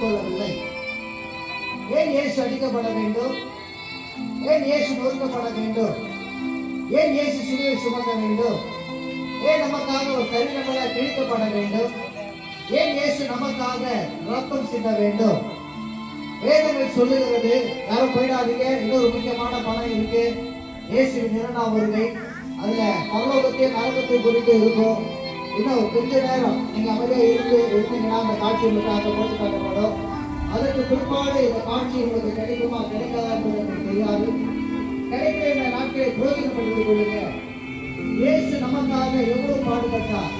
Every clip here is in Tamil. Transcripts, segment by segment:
ஏற்றுக்கொள்ளவில்லை ஏன் இயேசு அடிக்கப்பட வேண்டும்? ஏன் இயேசு நொறுக்கப்பட வேண்டும்? ஏன் இயேசு சிலுவை சுமக்க வேண்டும்? ஏன் நமக்காக ஒரு சரீரங்களை கிழிக்கப்பட வேண்டும்? ஏன் இயேசு நமக்காக ரத்தம் சிந்த வேண்டும்? வேதங்கள் சொல்லுகிறது யாரும் போயிடாதீங்க இன்னொரு முக்கியமான பணம் இருக்கு. இயேசுவின் இரண்டாம் வருகை. அதுல பரலோகத்தையும் நரகத்தை குறித்து இருக்கும். இன்னும் கொஞ்ச நேரம். நீங்க அமைதியா இருந்து இருந்தீங்கன்னா அந்த காட்சி உங்களுக்கு அங்க போட்டு காட்டப்படும். அதற்கு பிற்பாடு இந்த காட்சி உங்களுக்கு கிடைக்குமா? கிடைக்காதா என்பது எனக்கு தெரியாது. கிடைக்கிற இந்த நாட்களை புரோஜனப்படுத்திக் கொள்ளுங்க. இயேசு நமக்காக எவ்வளவு பாடுபட்டார்.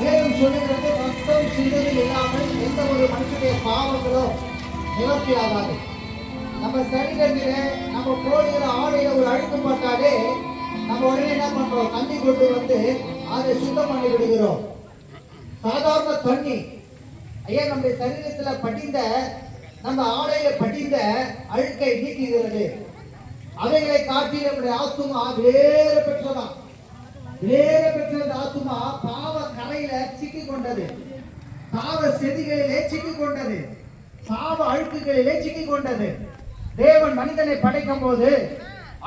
மேலும் சொல்லுகிறது ரத்தம் சிந்தனை இல்லாமல் எந்த ஒரு மனுஷனுடைய பாவங்களோ நிவர்த்தி ஆகாது. நம்ம சரீரத்தில் நம்ம போடுகிற ஆடையில ஒரு அழுக்கு பட்டாலே நம்ம உடனே என்ன பண்றோம்? தண்ணி கொண்டு வந்து அதை சுத்தம் பண்ணி விடுகிறோம். சாதாரண தண்ணி. ஐயா நம்முடைய சரீரத்துல படிந்த நம்ம ஆடையில படிந்த அழுக்கை நீக்குகிறது. அவைகளை காட்டி நம்முடைய ஆத்துமா வேற பெற்றதான் வேற பெற்ற அந்த ஆத்துமா பாவ கரையில சிக்கி கொண்டது பாவ செதிகளிலே சிக்கி கொண்டது பாவ அழுக்குகளிலே சிக்கி கொண்டது தேவன் மனிதனை படைக்கும் போது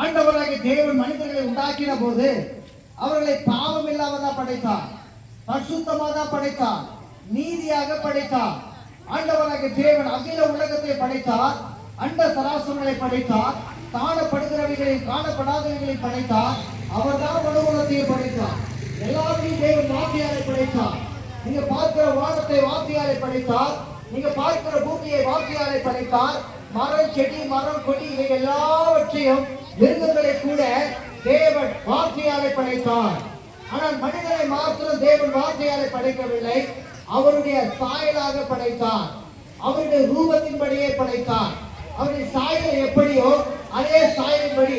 ஆண்டவராகிய தேவன் மனிதர்களை உண்டாக்கின போது அவர்களை பாவம் இல்லாம தான் படைத்தார். பரிசுத்தமா தான் படைத்தார். நீதியாக படைத்தார். ஆண்டவராகிய தேவன் அகில உலகத்தை படைத்தார். அண்ட சராசரங்களை படைத்தார். காணப்படுகிறவைகளை காணப்படாதவைகளை படைத்தார். அவர்தான் மனுகுலத்தையும் படைத்தார். எல்லாத்தையும் தேவன் வாத்தியாரை படைத்தார். நீங்க பார்க்கிற வானத்தை வாத்தியாரை படைத்தார். நீங்க பார்க்கிற பூமியை வாத்தியாரை படைத்தார். மரம் செடி மரம் கொடி இவை எல்லாவற்றையும் மிருகங்களை கூட தேவன் வாத்தியாரை படைத்தார். ஆனால் மனிதனை மாத்திரம் தேவன் வார்த்தையாரை படைக்கவில்லை. அவருடைய சாயலாக படைத்தார். அவருடைய ரூபத்தின்படியே படைத்தார். அவருடைய சாயல் எப்படியோ அதே சாயலின்படி.